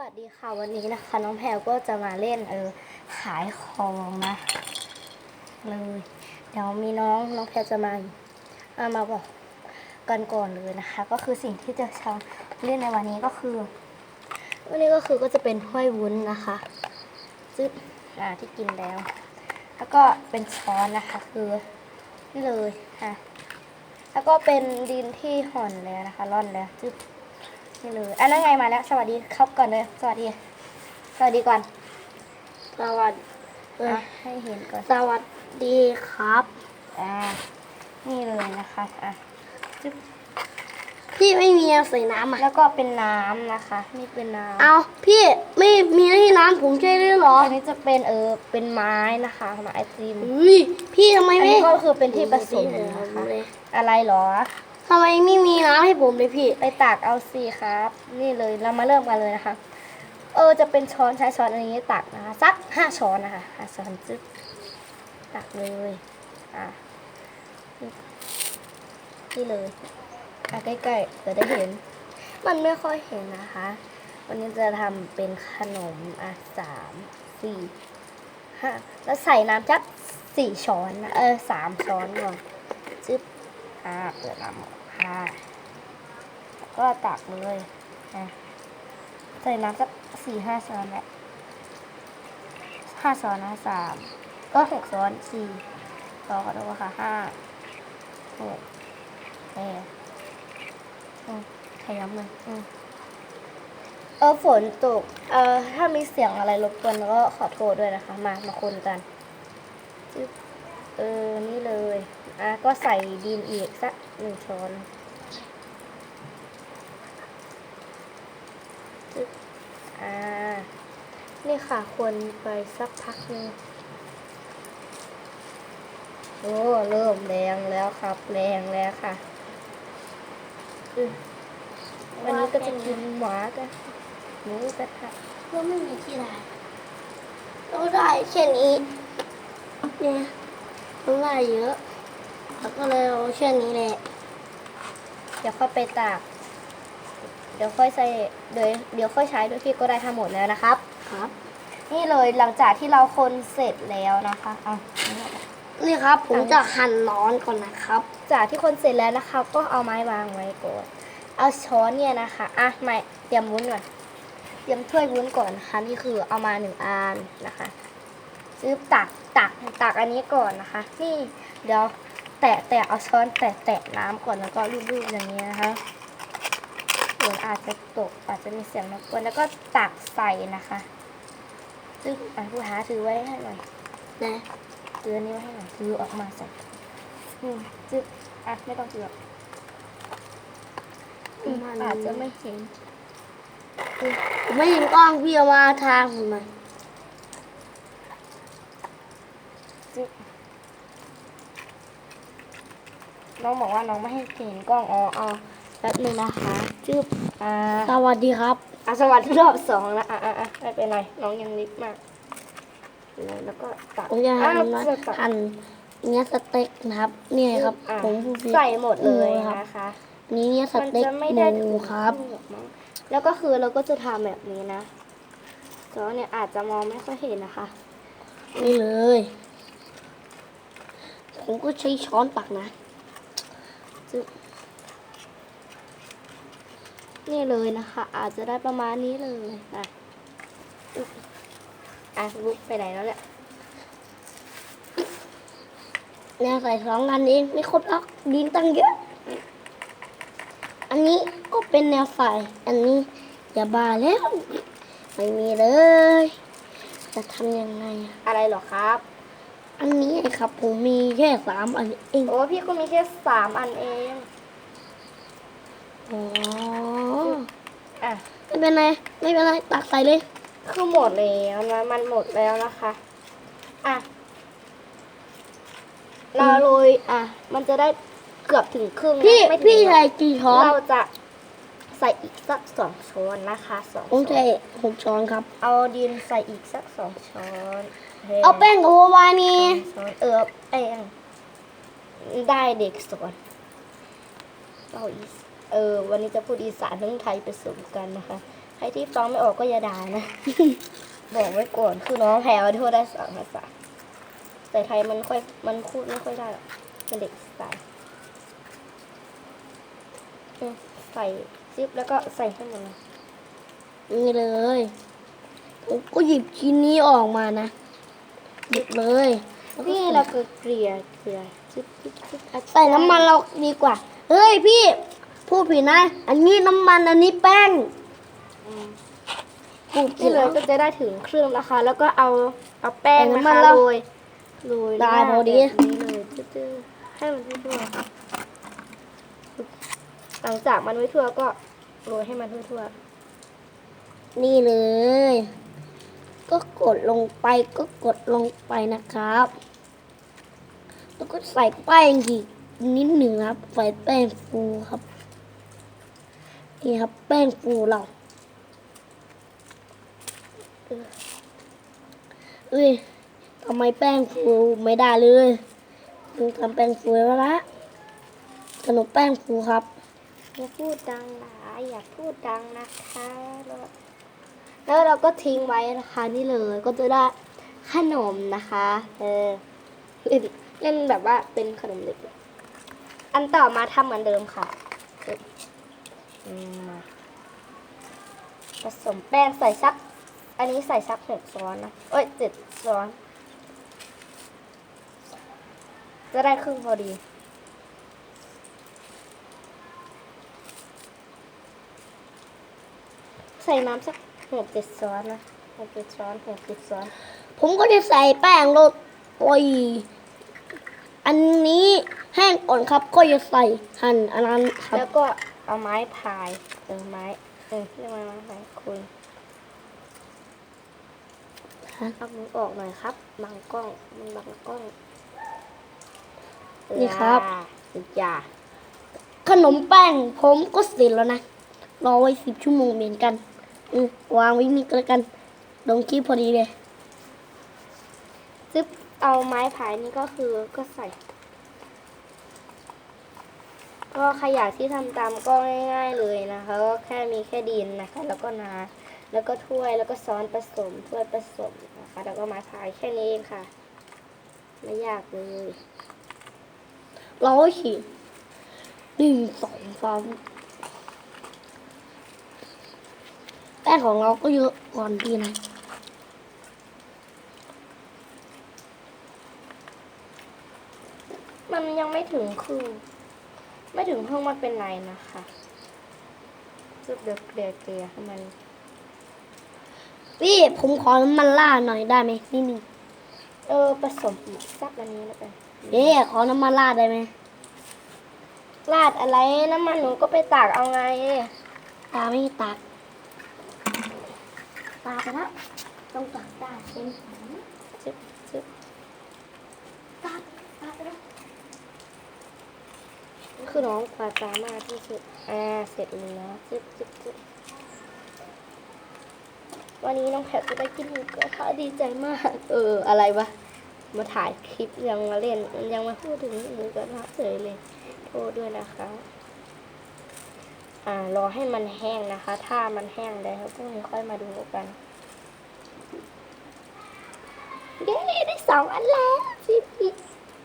วัสดีค่ะวันนี้นะคะ น้องแพลวก็จะมาเล่นเออขายของนะเลยเดี๋ยวมีน้องน้องแพลวจะมาเอามาบอกกันก่อนเลยนะคะ ก็คือสิ่งที่จะทำเล่นในวันนี้ก็คือ วันนี้ก็คือก็จะเป็นถ้วยวุ้นนะคะซึ่งอ่าที่กินแล้ว แล้วก็เป็นช้อนนะคะคือนี่เลยค่ะแล้วก็เป็นดินที่ห่อนแล้วนะคะ ร่อนแล้วจึ๊บ นี่เลยอันนั้นไงมาแล้ว สวัสดีครับก่อนเลยสวัสดี สวัสดีก่อนสวัสดีอะให้เห็นก่อนสวัสดีครับ อ่านี่เลยนะคะอะจึ๊บพี่ไม่มีเอาใส่น้ำอะแล้วก็เป็นน้ำนะคะ นี่เป็นน้ำเอาพี่ไม่มีหน้าที่น้ำผมใช่ด้วยเหรออันนี้จะเป็นเออเป็นไม้นะคะไม้ไอติมอุ้ยพี่ทำไมอันไม่นี้ก็คือเป็นที่ผสมนะนะคะคะ อะไรเหรอ ทำไมไม่มีน้ำให้ผมเลยพี่ ไปตักเอาสิครับ นี่เลยเรามาเริ่มกันเลยนะคะ เออจะเป็นช้อนใช้ช้อนอันนี้ตักนะคะสักห้าช้อนนะคะห้าช้อนจึ๊บตักเลยอะนี่เลยอะใกล้ๆจะได้เห็น มันไม่ค่อยเห็นนะคะ วันนี้จะทำเป็นขนมอะสามสี่ห้าแล้วใส่น้ำจักสี่ช้อนนะเออสามช้อนก่อนจึ๊บอ่าเปิดน้ำ ออกค่ะแล้วก็ตักเลยนะใส่น้ำสักสี่ห้าช้อนแหละห้าช้อนนะสามก็หกช้อนสี่ต่อขอโทษค่ะห้าหกแปดอืมขยับเลยเออฝนตก เออถ้ามีเสียงอะไรรบกวนก็ขอโทษด้วยนะคะ มา มาคนกัน เออ นี่เลย ก็ใส่ดินอีกสักหนึ่งช้อนอ่า นี่ค่ะคนไปสักพักหนึงโอ้เริ่มแรงแล้วครับ แรงแล้วค่ะอันนี้ก็จะกินหมากันหมูกระทะก็ไม่มีที่ได้ก็ได้แค่นี้เนี่ยต้องได้เยอะ แล้วก็เลยเอาแค่นี้แหละ เดี๋ยวค่อยไปตาก เดี๋ยวค่อยใส่เดี๋ยวเดี๋ยวค่อยใช้ด้วยพี่ก็ได้ทั้งหมดแล้วนะครับ ครับ นี่เลยหลังจากที่เราคนเสร็จแล้วนะคะเอานี่ครับ ผมจะหั่นร้อนก่อนนะครับ จากที่คนเสร็จแล้วนะคะ ก็เอาไม้วางไว้ก่อนเอาช้อนเนี่ยนะคะอะไม่เตรียมวุ้นก่อนเตรียมถ้วยวุ้นก่อนนะคะนี่คือเอามาหนึ่งอันนะคะซื้อตักตักตักอันนี้ก่อนนะคะ นี่เดี๋ยว แตะแตะเอาช้อนแตะแตะน้ำก่อนแล้วก็ลูบๆอย่างนี้นะคะเดี๋ยวอาจจะตกอาจจะมีเสียงรบกวนแล้วก็ตักใส่นะคะซึ่งอะผู้หาถือไว้ให้หน่อยนะถืออันนี้ไว้ให้หน่อยถือออกมาใส่อืมจึ๊บอะไม่ต้องถือหรอกอืมอาจจะไม่เห็นผมไม่เห็นกล้องพี่เอามาทางผมหน่อยจึ๊บ น้องบอกว่าน้องไม่ให้เห็นกล้องอ๋ออ๋อแป๊บนึงนะคะจึ๊บอ่าสวัสดีครับอะสวัสดีรอบสองแล้วอะอะอะไม่เป็นไรน้องยังเล็กมากแล้วแล้วก็ตักผมจะหั่นอ่นะจะตักหั่นเนื้อสเต็กนะครับนี่ครับอะผมพูดผิดใส่หมดเลยครับนะคะนี่เนื้อสเต็กจะไม่หได้มูครับหรอกมั้งแล้วก็คือเราก็จะทำแบบนี้นะแต่ว่าเนี่ยอาจจะมองไม่ค่อยเห็นนะคะ นี่เลย ผมก็ใช้ช้อนตักนะ จึ๊บ นี่เลยนะคะ อาจจะได้ประมาณนี้เลยนะอึ๊บอะลุกไปไหนแล้วเนี่ยแนวใส่สองอันเองไม่ครบหรอกดินตั้งเยอะ อันนี้ก็เป็นแนวใส่อันนี้อย่าบาแล้ว ไม่มีเลย จะทำยังไง อะอะไรเหรอครับ อันนี้ครับผมมีแค่สามอันเอง โอ้พี่ก็มีแค่สามอันเอง อ๋ออะไม่เป็นไรไม่เป็นไรตักใส่เลย คือหมดแล้วนะมันหมดแล้วนะคะ อะเราโรยอะ มันจะได้เกือบถึงครึ่งนะพี่ไม่ถึงพี่หรอกใส่กี่ช้อนเราจะใส่อีกสักสองช้อนนะคะสองผมช้อใส่นหกช้อนครับ เอาดินใส่อีกสักสองช้อนโคเอาแป้งกับโววานีสองช้อนเออแป้งได้เด็กสอนเอาอีส เออ วันนี้จะพูดอีสานทั้งไทยผสมกันนะคะ ใครที่ฟังไม่ออกก็อย่าด่านะ บอกไว้ก่อนคือน้องแพรวทั่วได้สองภาษาแต่ไทยมันค่อยมันพูดไม่ค่อยได้หรอกเป็นเด็กสายอืมใส่ซิปแล้วก็ใส่ให้หมดเลยนี่เลยผมก็หยิบชิ้นนี้ออกมานะ หยิบเลยแล้วก็นี่เราก็เกลี่ยเกลี่ยซิปซิปซิปอะใส่น้ำมันเราดีกว่า เฮ้ยพี่ พูดผิดนะ อันนี้น้ำมันอันนี้แป้งอืมพูดผินี่ดเลยก็จะได้ถึงเครื่องนะคะ แล้วก็เอาเอาแป้งเอานะน้ำมัคะนเราโรยโรยได้หน้าพอดีแบบนี้เลยจืดๆให้มันทั่วๆหลังจากมันไม่ทั่วก็โรยให้มันทั่วนี่เลย ก็กดลงไปก็กดลงไปนะครับ แล้วก็ใส่แป้งอีกนิดหนึ่งครับ ใส่แป้งฟูครับ นี่ครับ แป้งฟูเราเอ้ยทำไมแป้งฟูไม่ได้เลยต้องทำแป้งฟูแล้วละขนมแป้งฟูครับอย่าพูดดังนะอย่าพูดดังนะคะ แล้วเราก็ทิ้งไว้นะคะนี่เลยก็จะได้ขนมนะคะ เออเล่นแบบว่าเป็นขนมเด็ก อันต่อมาทำเหมือนเดิมค่ะ มาผสมแป้งใส่สัก อันนี้ใส่สักหกช้อนนะเอ้ยเจ็ดช้อน จะได้ครึ่งพอดีใส่น้ำสักหกเจ็ดช้อนนะหกเจ็ดช้อนหกเจ็ดช้อน ผมก็จะใส่แป้งรสโอ้ยอันนี้แห้งก่อนครับก็จะใส่หั่นอันนั้นครับแล้วก็ เอาไม้พายเออไม้เออเรียกว่าไม้พายคุยฮะเอามือออกหน่อยครับบังกล้องมันบังกล้องนี่ครับสุดยาขนมแป้งผมก็เสร็จแล้วนะ รอไว้สิบชั่วโมงเหมือนกันอืมวางไว้นี่ก็แล้วกันลงคลิปพอดีเลยซึบเอาไม้พายนี่ก็คือก็ใส่ ก็ขยะที่ทำตามก็ง่าย ๆเลยนะคะ ก็แค่มีแค่ดินนะคะ แล้วก็น้ำแล้วก็ถ้วยแล้วก็ซ้อนผสมถ้วยผสมนะคะ แล้วก็ไม้พายแค่นี้เองค่ะ ไม่ยากเลยเราก็ขีดหนึ่งสองสามแป้งของเราก็เยอะก่อนดีนะมันยังไม่ถึงครึ่ง ไม่ถึงครึ่งมันเป็นไรนะคะซึบเดือดเกลี่ยเกลี่ยให้มันพี่ผมขอน้ำมันราดหน่อยได้ไหมนิดนึงเออผสมอีกสักอันนี้แล้วกันเอ๊ขอน้ำมันราดได้ไหมราดอะไรน้ำมันหนูก็ไปตากเอาไง ตาไม่ตักตาไปแล้วต้องตักได้เป็นซึบซึบตักตักไปแล้ว คือน้องกว่าจามากที่สุด อ่า เสร็จแล้วซึบซึบซึบวันนี้น้องแพทจะได้กินหมูกระทะดีใจมาก เออ อะไรวะ มาถ่ายคลิปยังมาเล่น ยังมาพูดถึงหมูกระทะเฉยเลย โทษด้วยนะคะ อ่า รอให้มันแห้งนะคะ ถ้ามันแห้งแล้วพรุ่งนี้ค่อยมาดูกัน เย้ ได้สองอันแล้วจีพี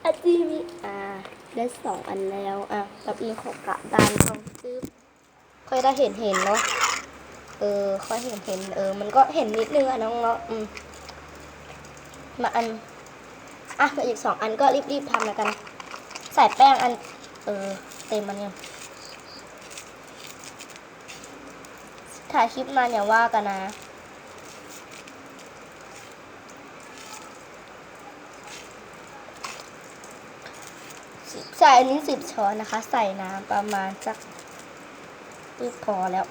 อาจีพีอ่า ได้สองอันแล้วอะแบบนี้ของกระดานลองซื้อค่อยได้เห็นเห็นเนาะเออ ค่อยเห็นเห็นเออ มันก็เห็นนิดนึงอะน้องเนาะอืมมาอันอะมาอีกสองอันก็รีบๆทำแล้วกัน ใส่แป้งอัน เออ เต็มมันยังถ่ายคลิปมาเนี่ยว่ากันนะ ส่อันนี้สิบช้อนนะคะ ใส่น้ำประมาณสักปึ๊บพอแล้ว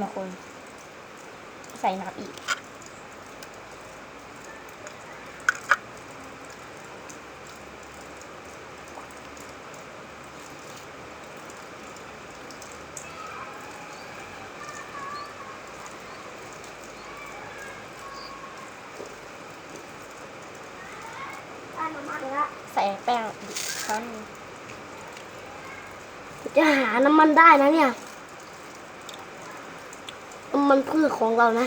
มาคน ใส่น้ำอีก ใส่แป้งอีกครั้งหนึ่งจะหาน้ำมันได้นะเนี่ยน้ำมันพืชของเรานะ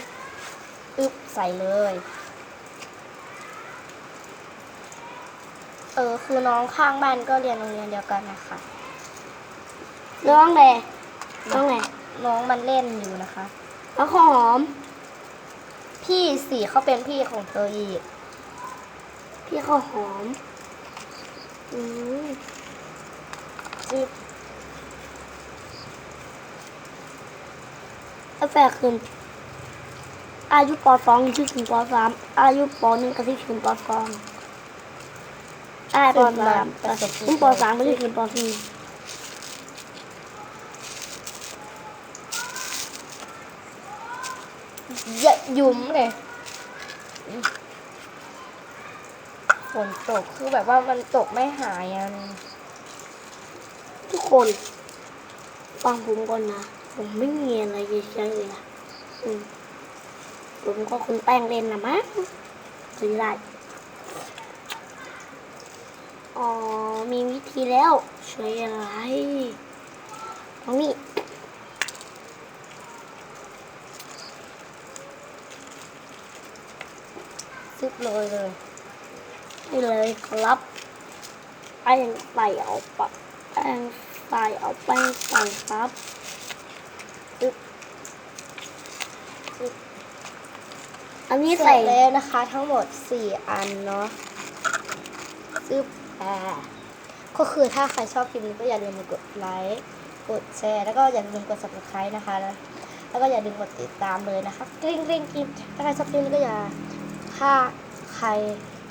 อึบใส่เลย เออคือน้องข้างบ้านก็เรียนโรงเรียนเดียวกันนะคะ น้องแหละน้องแหละน้องมันเล่นอยู่นะคะแล้วข้าวหอม พี่สี่เขาเป็นพี่ของเธออีก พี่ข้าวหอม อืมจิบแล้แฝกคืนอายุปอสองชื่อถึงปสามอายุปอหนึ่งก็ที่ถึงปอสองอายุปสามถึงปสามก็ที่ถึงปอสี่ย่าหยุ้มเลย ฝนตกคือแบบว่ามันตกไม่หายอะทุกคนฟังผมก่อนนะ ผมไม่มีอะไรจะใช้เลยนะอืมผมก็คุณแป้งเล่นนะมั้งซื้อได้อ๋อ มีวิธีแล้วใช้อะไรตรงนี้ซึบเลยเลย นี่เลยครับแป้งใส่เอาปะแป้งใส่เอาแป้งใส่ครับอันนี้ใส่แล้วนะคะ ทั้งหมดสี่อันเนาะซึบแอร์ก็คือถ้าใครชอบคลิปนี้ก็อย่าลืมกดไลค์กดแชร์แล้วก็อย่าลืมกด subscribe นะคะ แล้วแล้วก็อย่าลืมกดติดตามเลยนะคะกริ๊งกริ๊งกริ๊งถ้าใครชอบคลิปนี้ก็อย่าถ้าใคร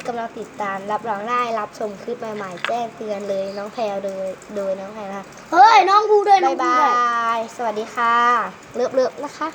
กำลังติดตามรับรองได้รับชมคลิปใหม่ๆ แจ้งเตือนเลยน้องแพลวโดยโดยน้องแพลวนะคะเฮ้ยน้องพูดด้วยน้บาอยงพูดบาด้วยยสวัสดีค่ะ เลิฟเลิฟนะคะ